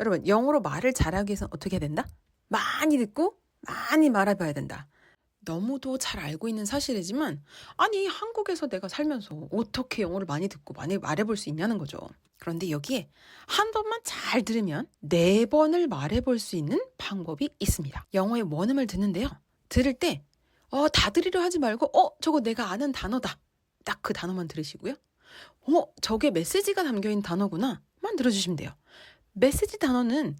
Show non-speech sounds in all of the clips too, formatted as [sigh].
여러분, 영어로 말을 잘하기 위해서는 어떻게 해야 된다? 많이 듣고 많이 말해봐야 된다. 너무도 잘 알고 있는 사실이지만, 아니, 한국에서 내가 살면서 어떻게 영어를 많이 듣고 많이 말해볼 수 있냐는 거죠. 그런데 여기에 한 번만 잘 들으면 네 번을 말해볼 수 있는 방법이 있습니다. 영어의 원음을 듣는데요. 들을 때, 어, 다 들으려 하지 말고, 어, 저거 내가 아는 단어다. 딱 그 단어만 들으시고요. 어, 저게 메시지가 담겨있는 단어구나. 만 들어주시면 돼요. 메시지 단어는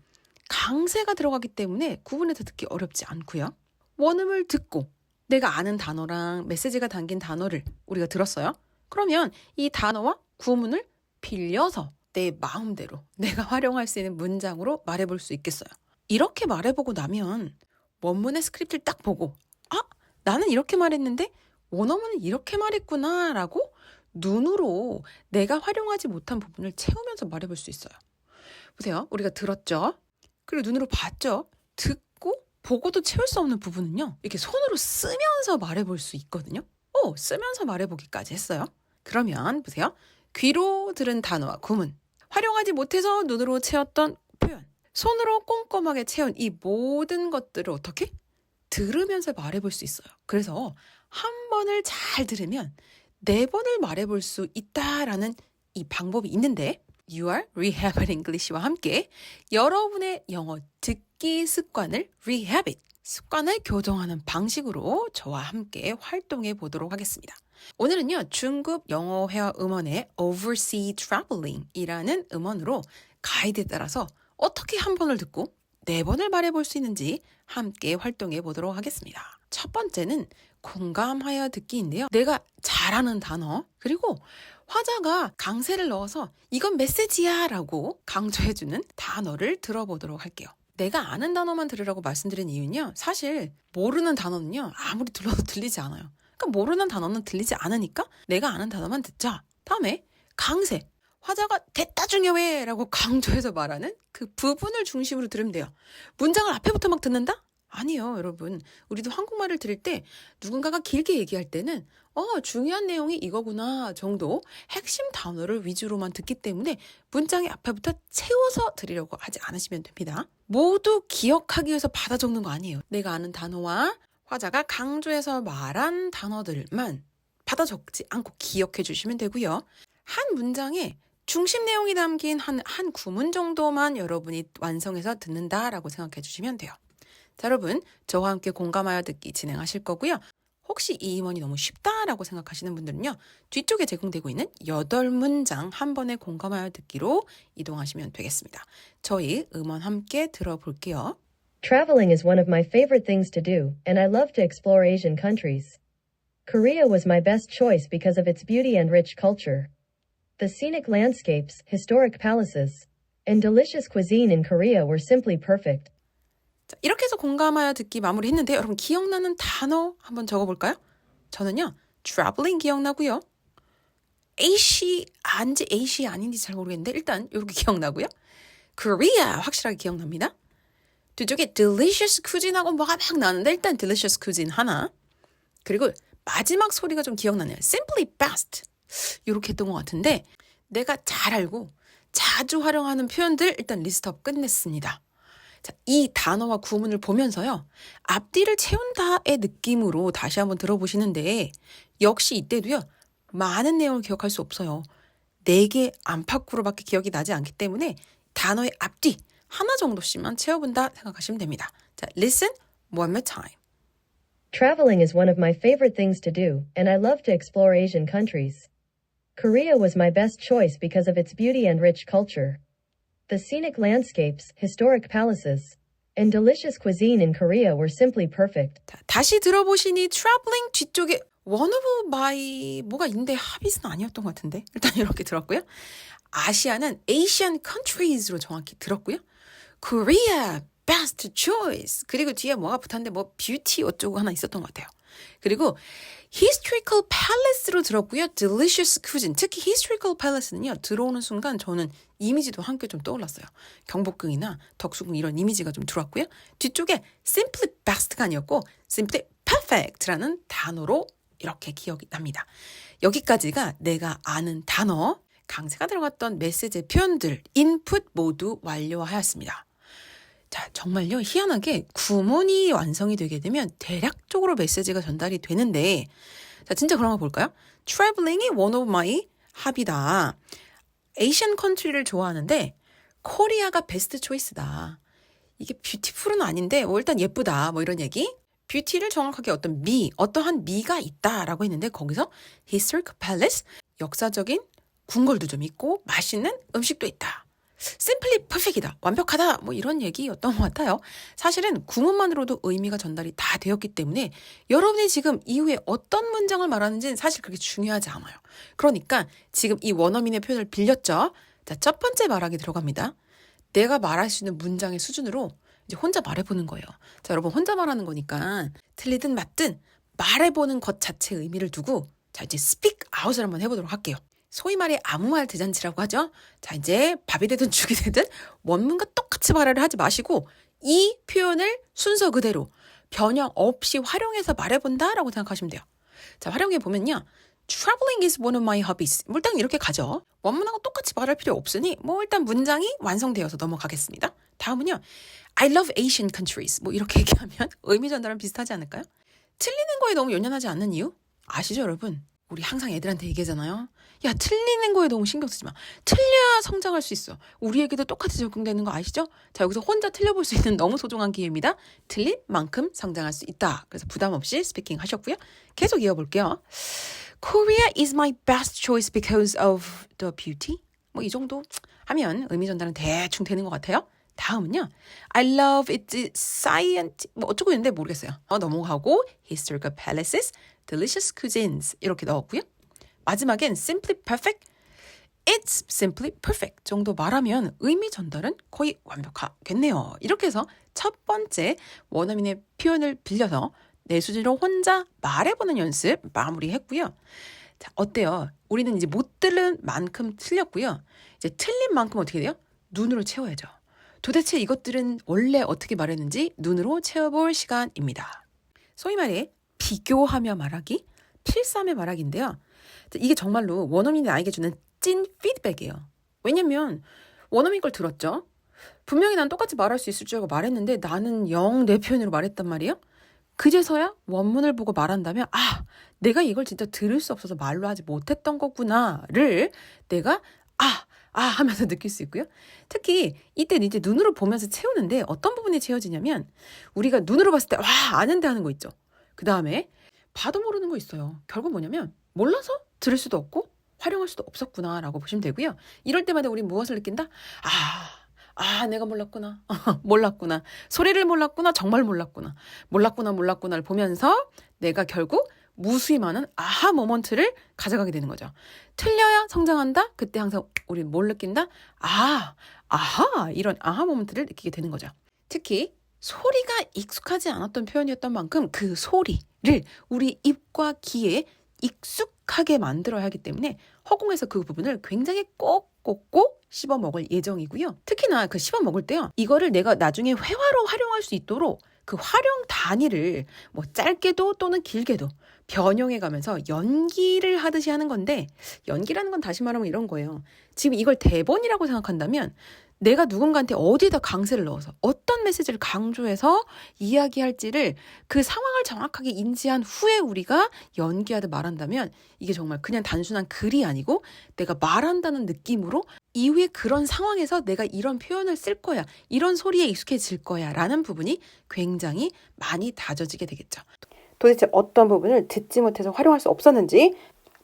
강세가 들어가기 때문에 구분해서 듣기 어렵지 않고요. 원음을 듣고 내가 아는 단어랑 메시지가 담긴 단어를 우리가 들었어요. 그러면 이 단어와 구문을 빌려서 내 마음대로 내가 활용할 수 있는 문장으로 말해볼 수 있겠어요. 이렇게 말해보고 나면 원문의 스크립트를 딱 보고 아 나는 이렇게 말했는데 원어문은 이렇게 말했구나 라고 눈으로 내가 활용하지 못한 부분을 채우면서 말해볼 수 있어요. 보세요. 우리가 들었죠? 그리고 눈으로 봤죠? 듣고 보고도 채울 수 없는 부분은요. 이렇게 손으로 쓰면서 말해볼 수 있거든요. 오, 쓰면서 말해보기까지 했어요. 그러면 보세요. 귀로 들은 단어와 구문. 활용하지 못해서 눈으로 채웠던 표현. 손으로 꼼꼼하게 채운 이 모든 것들을 어떻게? 들으면서 말해볼 수 있어요. 그래서 한 번을 잘 들으면 네 번을 말해볼 수 있다라는 이 방법이 있는데 You are Rehab English와 함께 여러분의 영어 듣기 습관을 Rehab 습관을 교정하는 방식으로 저와 함께 활동해 보도록 하겠습니다. 오늘은요, 중급 영어 회화 음원의 Oversea Traveling이라는 음원으로 가이드에 따라서 어떻게 한 번을 듣고 네 번을 말해 볼 수 있는지 함께 활동해 보도록 하겠습니다. 첫 번째는 공감하여 듣기인데요. 내가 잘하는 단어, 그리고 화자가 강세를 넣어서 이건 메시지야 라고 강조해주는 단어를 들어보도록 할게요. 내가 아는 단어만 들으라고 말씀드린 이유는요. 사실 모르는 단어는요. 아무리 들려도 들리지 않아요. 그러니까 모르는 단어는 들리지 않으니까 내가 아는 단어만 듣자. 다음에 강세. 화자가 됐다 왜 라고 [laughs] 강조해서 말하는 그 부분을 중심으로 들으면 돼요. 문장을 앞에부터 막 듣는다? 아니요, 여러분. 우리도 한국말을 들을 때 누군가가 길게 얘기할 때는 어, 중요한 내용이 이거구나 정도 핵심 단어를 위주로만 듣기 때문에 문장의 앞에부터 채워서 들으려고 하지 않으시면 됩니다. 모두 기억하기 위해서 받아 적는 거 아니에요. 내가 아는 단어와 화자가 강조해서 말한 단어들만 받아 적지 않고 기억해 주시면 되고요. 한 문장에 중심 내용이 담긴 한, 한 구문 정도만 여러분이 완성해서 듣는다라고 생각해 주시면 돼요. 자, 여러분, 저와 함께 공감하여 듣기 진행하실 거고요. 혹시 이 임원이 너무 쉽다라고 생각하시는 분들은요, 뒤쪽에 제공되고 있는 8문장 한 번에 공감하여 듣기로 이동하시면 되겠습니다. 저희 음원 함께 들어볼게요. Traveling is one of my favorite things to do, and I love to explore Asian countries. Korea was my best choice because of its beauty and rich culture. The scenic landscapes, historic palaces, and delicious cuisine in Korea were simply perfect. 자, 이렇게 해서 공감하여 듣기 마무리했는데 여러분 기억나는 단어 한번 적어볼까요? 저는요, traveling 기억나고요. AC 안지 AC 아닌지 잘 모르겠는데 일단 이렇게 [laughs] 기억나고요. Korea 확실하게 기억납니다. 뒤쪽에 delicious cuisine하고 뭐가 막 나는데 일단 delicious cuisine 하나. 그리고 마지막 소리가 좀 기억나네요. simply best. 이렇게 했던 것 같은데 내가 잘 알고 자주 활용하는 표현들 일단 리스트업 끝냈습니다. 자, 이 단어와 구문을 보면서요. 앞뒤를 채운다의 느낌으로 다시 한번 들어보시는데 역시 이때도요. 많은 내용을 기억할 수 없어요. 네 개 안팎으로밖에 기억이 나지 않기 때문에 단어의 앞뒤 하나 정도씩만 채워본다 생각하시면 됩니다. 자, listen one more time. Traveling is one of my favorite things to do, and I love to explore Asian countries. Korea was my best choice because of its beauty and rich culture. The scenic landscapes, historic palaces, and delicious cuisine in Korea were simply perfect. 자, 다시 들어보시니 traveling 뒤쪽에 one of my 뭐가 있는데 하빗은 아니었던 것 같은데 일단 이렇게 들었고요. 아시아는 Asian countries로 정확히 들었고요. Korea best choice 그리고 뒤에 뭐가 붙었는데 뭐 beauty 어쩌고 하나 있었던 것 같아요. 그리고 historical palace로 들었고요. delicious cuisine 특히 historical palace는요 들어오는 순간 저는 이미지도 함께 좀 떠올랐어요. 경복궁이나 덕수궁 이런 이미지가 좀 들어왔고요. 뒤쪽에 simply best가 아니었고 simply perfect라는 단어로 이렇게 기억이 납니다. 여기까지가 내가 아는 단어 강세가 들어갔던 메시지 표현들, 인풋 모두 완료하였습니다. 자, 정말요, 희한하게 구문이 완성이 되게 되면 대략적으로 메시지가 전달이 되는데, 자, 진짜 그런 거 볼까요? Traveling이 one of my 합이다. 에이시안 컨트리를 좋아하는데, 코리아가 베스트 초이스다. 이게 뷰티풀은 아닌데, 뭐 일단 예쁘다. 뭐 이런 얘기. 뷰티를 정확하게 어떤 미, 어떠한 미가 있다라고 했는데, 거기서 historic palace, 역사적인 궁궐도 좀 있고, 맛있는 음식도 있다. Simply perfect이다. 완벽하다. 뭐 이런 얘기였던 것 같아요. 사실은 구문만으로도 의미가 전달이 다 되었기 때문에 여러분이 지금 이후에 어떤 문장을 말하는지는 사실 그렇게 중요하지 않아요. 그러니까 지금 이 원어민의 표현을 빌렸죠. 자, 첫 번째 말하기 들어갑니다. 내가 말할 수 있는 문장의 수준으로 이제 혼자 말해보는 거예요. 자, 여러분 혼자 말하는 거니까 틀리든 맞든 말해보는 것 자체의 의미를 두고 자, 이제 speak out을 한번 해보도록 할게요. 소위 말해 아무 말 대잔치라고 하죠. 자, 이제 밥이 되든 죽이 되든 원문과 똑같이 말을 하지 마시고 이 표현을 순서 그대로 변형 없이 활용해서 말해본다라고 생각하시면 돼요. 자, 활용해 보면요. Traveling is one of my hobbies. 뭐 일단 이렇게 가죠. 원문하고 똑같이 말할 필요 없으니 뭐 일단 문장이 완성되어서 넘어가겠습니다. 다음은요. I love Asian countries. 뭐 이렇게 [laughs] 얘기하면 의미 전달은 비슷하지 않을까요? 틀리는 거에 너무 연연하지 않는 이유? 아시죠, 여러분? 우리 항상 애들한테 얘기하잖아요. 야, 틀리는 거에 너무 신경 쓰지 마. 틀려야 성장할 수 있어. 우리에게도 똑같이 적용되는 거 아시죠? 자, 여기서 혼자 틀려볼 수 있는 너무 소중한 기회입니다. 틀린 만큼 성장할 수 있다. 그래서 부담 없이 스피킹 하셨고요. 계속 이어볼게요. Korea is my best choice because of the beauty. 뭐 이 정도 하면 의미 전달은 대충 되는 것 같아요. 다음은요. I love its science. 뭐 어쩌고 있는데 모르겠어요. 어, 넘어가고 historical palaces, delicious cuisines 이렇게 넣었고요. 마지막엔 simply perfect. It's simply perfect 정도 말하면 의미 전달은 거의 완벽하겠네요. 이렇게 해서 첫 번째 원어민의 표현을 빌려서 내 수준으로 혼자 말해보는 연습 마무리했고요. 자, 어때요? 우리는 이제 못 들은 만큼 틀렸고요. 이제 틀린 만큼 어떻게 돼요? 눈으로 채워야죠. 도대체 이것들은 원래 어떻게 말했는지 눈으로 채워볼 시간입니다. 소위 말해 비교하며 말하기, 필사하며 말하기인데요. 이게 정말로 원어민이 나에게 주는 찐 피드백이에요. 왜냐면 원어민 걸 들었죠. 분명히 난 똑같이 말할 수 있을 줄 알고 말했는데 나는 영 내 표현으로 말했단 말이에요. 그제서야 원문을 보고 말한다면 아 내가 이걸 진짜 들을 수 없어서 말로 하지 못했던 거구나를 내가 아 아 하면서 [laughs] 느낄 수 있고요. 특히 이때 이제 눈으로 보면서 채우는데 어떤 부분이 채워지냐면 우리가 눈으로 봤을 때 와 아는데 하는 거 있죠. 그 다음에 봐도 모르는 거 있어요. 결국 뭐냐면 몰라서 들을 수도 없고 활용할 수도 없었구나라고 보시면 되고요. 이럴 때마다 우리 무엇을 느낀다? 아, 아, 내가 몰랐구나. [laughs] 몰랐구나. 소리를 몰랐구나. 정말 몰랐구나. 몰랐구나, 몰랐구나를 보면서 내가 결국 무수히 많은 아하 모먼트를 가져가게 되는 거죠. 틀려야 성장한다? 그때 항상 우리 뭘 느낀다? 아, 아하! 이런 아하 모먼트를 느끼게 되는 거죠. 특히 소리가 익숙하지 않았던 표현이었던 만큼 그 소리를 우리 입과 귀에 익숙하게 만들어야 하기 때문에 허공에서 그 부분을 굉장히 꼭꼭꼭 씹어 먹을 예정이고요. 특히나 그 씹어 먹을 때요. 이거를 내가 나중에 회화로 활용할 수 있도록 그 활용 단위를 뭐 짧게도 또는 길게도 변형해 가면서 연기를 하듯이 하는 건데 연기라는 건 다시 말하면 이런 거예요. 지금 이걸 대본이라고 생각한다면 내가 누군가한테 어디에다 강세를 넣어서 어떤 메시지를 강조해서 이야기할지를 그 상황을 정확하게 인지한 후에 우리가 연기하듯 말한다면 이게 정말 그냥 단순한 글이 아니고 내가 말한다는 느낌으로 이후에 그런 상황에서 내가 이런 표현을 쓸 거야, 이런 소리에 익숙해질 거야 라는 부분이 굉장히 많이 다져지게 되겠죠. 도대체 어떤 부분을 듣지 못해서 활용할 수 없었는지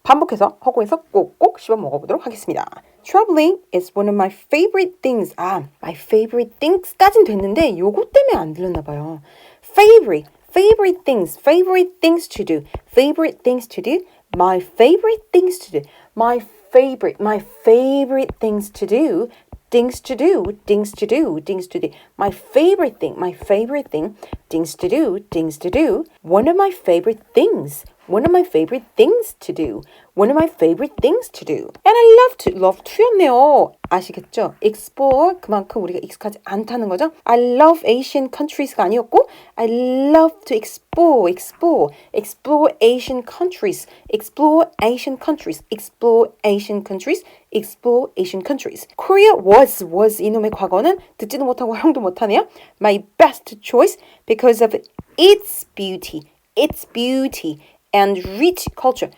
반복해서 허공에서 꼭꼭 씹어 먹어보도록 하겠습니다. Traveling is one of my favorite things. 아, my favorite things까진 됐는데 요거 때문에 안 들렸나 봐요. Favorite, favorite things, favorite things to do, favorite things to do, my favorite things to do, my favorite, my favorite things to do, things to do, things to do, things to do. My favorite thing, my favorite thing, things to do, things to do. One of my favorite things. One of my favorite things to do. One of my favorite things to do. And I love to, love to였네요. 아시겠죠? explore 그만큼 우리가 익숙하지 않다는 거죠. I love Asian countries가 아니었고 I love to explore, explore, explore Asian countries, explore Asian countries, explore Asian countries, explore Asian countries. Korea was, was 이놈의 과거는 듣지도 못하고 활용도 못하네요. My best choice because of its beauty, its beauty. and rich culture.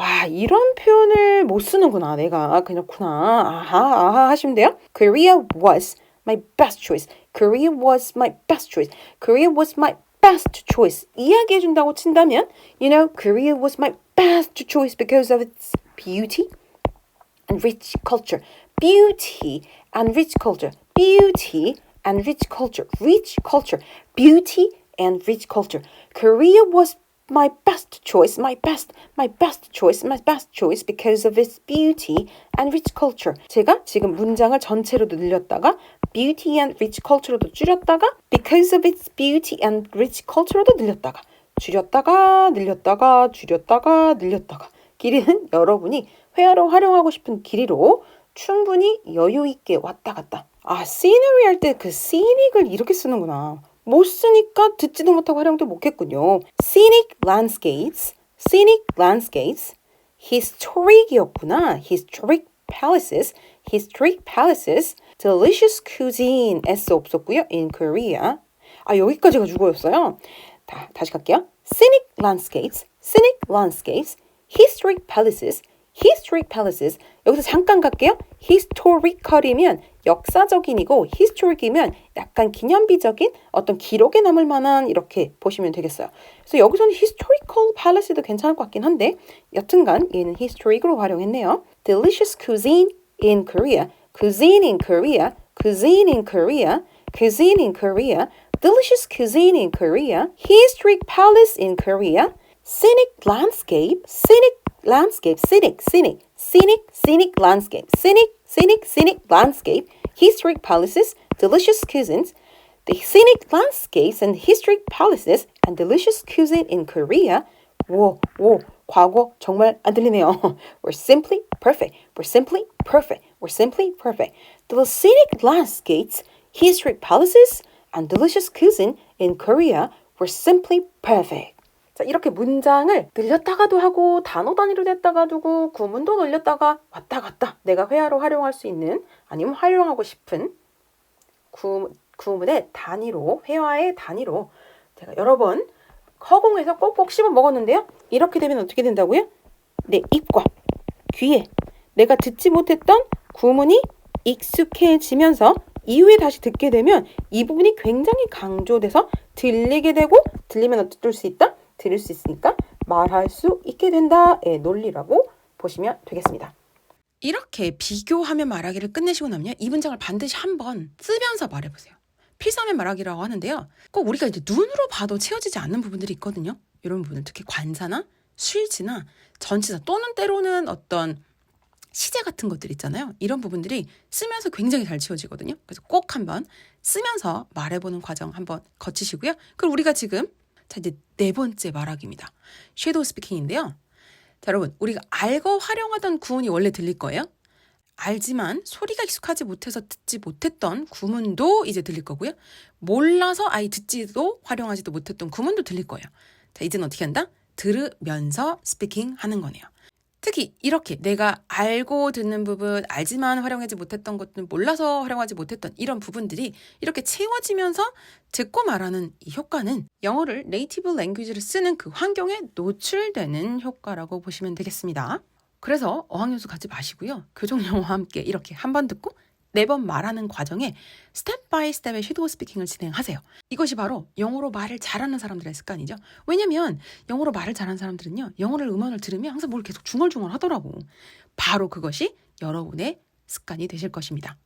와, 이런 표현을 못 쓰는구나, 내가. 그렇구나. 아하, 아하 하시면 돼요. Korea was my best choice. Korea was my best choice. Korea was my best choice. 이야기해 준다고 친다면, you know, Korea was my best choice because of its beauty and rich culture. Beauty and rich culture. Beauty and rich culture. Rich culture. Beauty and rich culture. Korea was my best choice, my best, my best choice, my best choice because of its beauty and rich culture. 제가 지금 문장을 전체로 늘렸다가 beauty and rich culture로도 줄였다가 because of its beauty and rich culture로도 늘렸다가 줄였다가 늘렸다가 줄였다가 늘렸다가 길이는 여러분이 회화로 활용하고 싶은 길이로 충분히 여유 있게 왔다 갔다. 아, scenery 할 때 그 scenic을 이렇게 쓰는구나. 못 쓰니까 듣지도 못하고 활용도 못했군요. scenic landscapes, scenic landscapes, historic이었구나. historic palaces, historic palaces, delicious cuisine, s 없었고요. in Korea. 아, 여기까지가 주어였어요. 다, 다시 갈게요. scenic landscapes, scenic landscapes, historic palaces, historic palaces. 여기서 잠깐 갈게요. historical이면 역사적인이고 historic이면 약간 기념비적인 어떤 기록에 남을 만한 이렇게 보시면 되겠어요. 그래서 여기서는 historical palace도 괜찮을 것 같긴 한데 여튼간 얘는 historic으로 활용했네요. delicious cuisine in Korea, cuisine in Korea, cuisine in Korea, cuisine in Korea, delicious cuisine in Korea, historic palace in Korea, scenic landscape, scenic landscape, scenic, scenic, scenic, scenic landscape, scenic, scenic, scenic landscape, historic palaces, delicious cuisines, the scenic landscapes and historic palaces and delicious cuisine in Korea. 오, 오, 과거 정말 안 들리네요. [laughs] We're simply perfect. We're simply perfect. We're simply perfect. The scenic landscapes, historic palaces, and delicious cuisine in Korea were simply perfect. 자, 이렇게 문장을 늘렸다가도 하고 단어 단위로 냈다가 두고 구문도 늘렸다가 왔다 갔다 내가 회화로 활용할 수 있는 아니면 활용하고 싶은 구, 구문의 단위로 회화의 단위로 제가 여러 번 허공에서 꼭꼭 씹어 먹었는데요. 이렇게 되면 어떻게 된다고요? 내 입과 귀에 내가 듣지 못했던 구문이 익숙해지면서 이후에 다시 듣게 되면 이 부분이 굉장히 강조돼서 들리게 되고 들리면 어떨 수 있다? 들을 수 있으니까 말할 수 있게 된다의 논리라고 보시면 되겠습니다. 이렇게 비교하며 말하기를 끝내시고 나면요. 이 문장을 반드시 한번 쓰면서 말해보세요. 필사하며 말하기라고 하는데요. 꼭 우리가 이제 눈으로 봐도 채워지지 않는 부분들이 있거든요. 이런 부분들 특히 관사나 수일치나 전치사 또는 때로는 어떤 시제 같은 것들 있잖아요. 이런 부분들이 쓰면서 굉장히 잘 채워지거든요. 그래서 꼭 한번 쓰면서 말해보는 과정 한번 거치시고요. 그럼 우리가 지금 자 이제 네 번째 말하기입니다. 섀도우 스피킹인데요. 자, 여러분, 우리가 알고 활용하던 구문이 원래 들릴 거예요. 알지만 소리가 익숙하지 못해서 듣지 못했던 구문도 이제 들릴 거고요. 몰라서 아예 듣지도 활용하지도 못했던 구문도 들릴 거예요. 자, 이제는 어떻게 한다? 들으면서 스피킹 하는 거네요. 특히 이렇게 내가 알고 듣는 부분, 알지만 활용하지 못했던 것들, 몰라서 활용하지 못했던 이런 부분들이 이렇게 채워지면서 듣고 말하는 이 효과는 영어를 네이티브 랭귀지를 쓰는 그 환경에 노출되는 효과라고 보시면 되겠습니다. 그래서 어학연수 가지 마시고요. 교정 영어와 함께 이렇게 한 번 듣고 네 번 말하는 과정에 스텝 바이 스텝의 섀도우 스피킹을 진행하세요. 이것이 바로 영어로 말을 잘하는 사람들의 습관이죠. 왜냐면 영어로 말을 잘하는 사람들은요. 영어를 음원을 들으면 항상 뭘 계속 중얼중얼 하더라고. 바로 그것이 여러분의 습관이 되실 것입니다.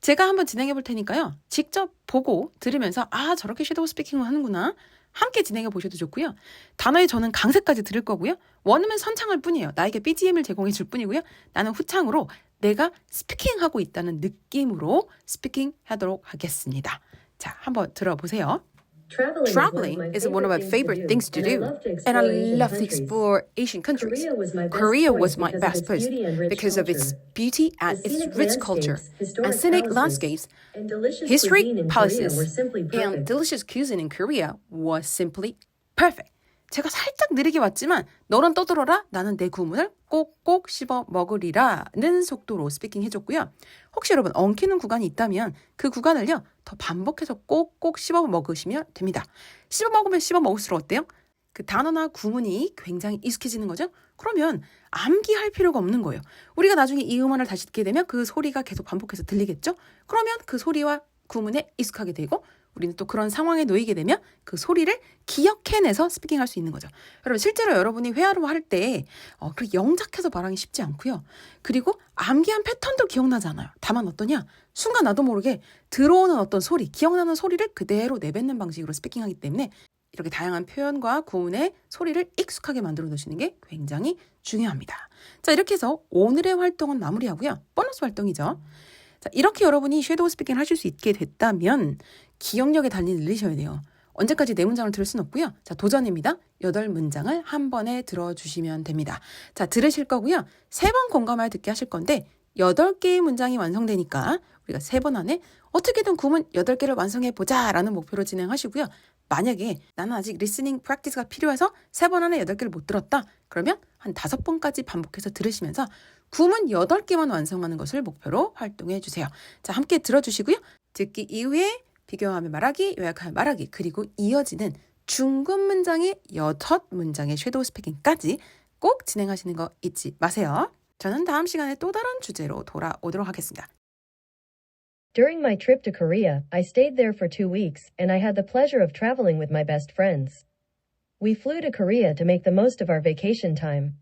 제가 한번 진행해 볼 테니까요. 직접 보고 들으면서 아 저렇게 섀도우 스피킹을 하는구나. 함께 진행해 보셔도 좋고요. 단어의 저는 강세까지 들을 거고요. 원음은 선창할 뿐이에요. 나에게 BGM을 제공해 줄 뿐이고요. 나는 후창으로 내가 스피킹하고 있다는 느낌으로 스피킹 하도록 하겠습니다. 자, 한번 들어보세요. Traveling, Traveling is one of my favorite things to do, and I love to explore Asian countries. Korea was my best Korea choice was my because of best its place beauty and rich because of its culture. beauty and The its scenic rich culture landscapes, historic and scenic palaces, landscapes, and delicious cuisine historic in Korea palaces, were simply and perfect. delicious cuisine in Korea was simply perfect. 제가 살짝 느리게 왔지만 너랑 떠들어라 나는 내 구문을 꼭꼭 씹어 먹으리라는 속도로 스피킹 해줬고요. 혹시 여러분 엉키는 구간이 있다면 그 구간을요 더 반복해서 꼭꼭 씹어 먹으시면 됩니다. 씹어 먹으면 씹어 먹을수록 어때요? 그 단어나 구문이 굉장히 익숙해지는 거죠. 그러면 암기할 필요가 없는 거예요. 우리가 나중에 이 음원을 다시 듣게 되면 그 소리가 계속 반복해서 들리겠죠. 그러면 그 소리와 구문에 익숙하게 되고 우리는 또 그런 상황에 놓이게 되면 그 소리를 기억해내서 스피킹할 수 있는 거죠. 여러분 실제로 여러분이 회화로 할 때 어, 그렇게 영작해서 말하기 쉽지 않고요. 그리고 암기한 패턴도 기억나지 않아요. 다만 어떠냐? 순간 나도 모르게 들어오는 어떤 소리, 기억나는 소리를 그대로 내뱉는 방식으로 스피킹하기 때문에 이렇게 다양한 표현과 구문의 소리를 익숙하게 만들어 놓으시는 게 굉장히 중요합니다. 자, 이렇게 해서 오늘의 활동은 마무리하고요. 보너스 활동이죠. 자, 이렇게 여러분이 섀도우 스피킹을 하실 수 있게 됐다면 기억력의 단위를 늘리셔야 돼요. 언제까지 네 문장을 들을 순 없고요. 자, 도전입니다. 여덟 문장을 한 번에 들어주시면 됩니다. 자, 들으실 거고요. 세 번 공감하여 듣게 하실 건데 여덟 개의 문장이 완성되니까 우리가 세 번 안에 어떻게든 구문 여덟 개를 완성해 보자라는 목표로 진행하시고요. 만약에 나는 아직 리스닝 프랙티스가 필요해서 세 번 안에 여덟 개를 못 들었다. 그러면 한 다섯 번까지 반복해서 들으시면서 구문 여덟 개만 완성하는 것을 목표로 활동해 주세요. 자, 함께 들어주시고요. 듣기 이후에 비교하며 말하기, 요약하며 말하기, 그리고 이어지는 중급 문장의 여섯 문장의 섀도우 스피킹까지 꼭 진행하시는 거 잊지 마세요. 저는 다음 시간에 또 다른 주제로 돌아오도록 하겠습니다. During my trip to Korea, I stayed there for two weeks, and I had the pleasure of traveling with my best friends. We flew to Korea to make the most of our vacation time.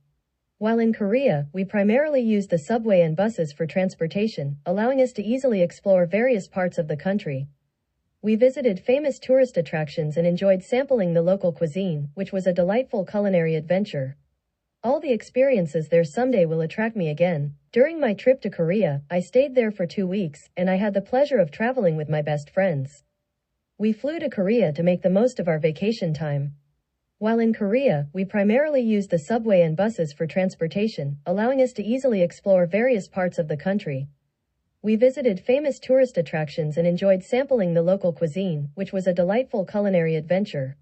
While in Korea, we primarily used the subway and buses for transportation, allowing us to easily explore various parts of the country. We visited famous tourist attractions and enjoyed sampling the local cuisine, which was a delightful culinary adventure. All the experiences there someday will attract me again. During my trip to Korea, I stayed there for two weeks, and I had the pleasure of traveling with my best friends. We flew to Korea to make the most of our vacation time. While in Korea, we primarily used the subway and buses for transportation, allowing us to easily explore various parts of the country. We visited famous tourist attractions and enjoyed sampling the local cuisine, which was a delightful culinary adventure.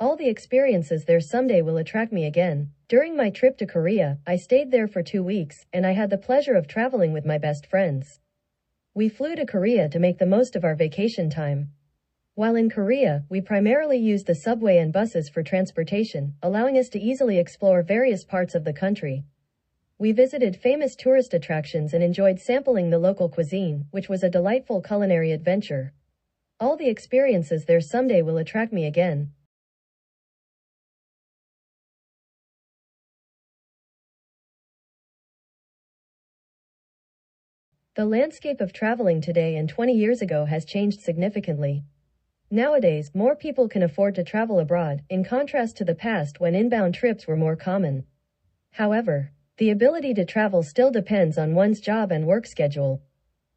All the experiences there someday will attract me again. During my trip to Korea, I stayed there for two weeks, and I had the pleasure of traveling with my best friends. We flew to Korea to make the most of our vacation time. While in Korea, we primarily used the subway and buses for transportation, allowing us to easily explore various parts of the country. We visited famous tourist attractions and enjoyed sampling the local cuisine, which was a delightful culinary adventure. All the experiences there someday will attract me again. The landscape of traveling today and 20 years ago has changed significantly. Nowadays, more people can afford to travel abroad, in contrast to the past when inbound trips were more common. However, the ability to travel still depends on one's job and work schedule.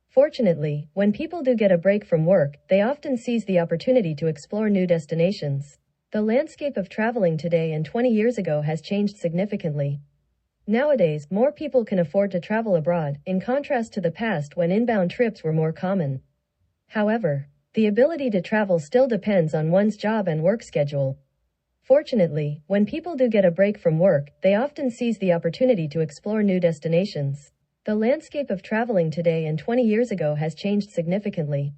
Fortunately, when people do get a break from work, they often seize the opportunity to explore new destinations. The landscape of traveling today and 20 years ago has changed significantly. Nowadays, more people can afford to travel abroad, in contrast to the past when inbound trips were more common. However, the ability to travel still depends on one's job and work schedule. Fortunately, when people do get a break from work, they often seize the opportunity to explore new destinations. The landscape of traveling today and 20 years ago has changed significantly.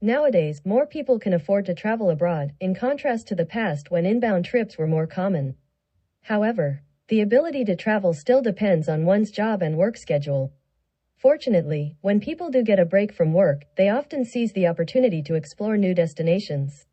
Nowadays, more people can afford to travel abroad, in contrast to the past when inbound trips were more common. However, the ability to travel still depends on one's job and work schedule. Fortunately, when people do get a break from work, they often seize the opportunity to explore new destinations.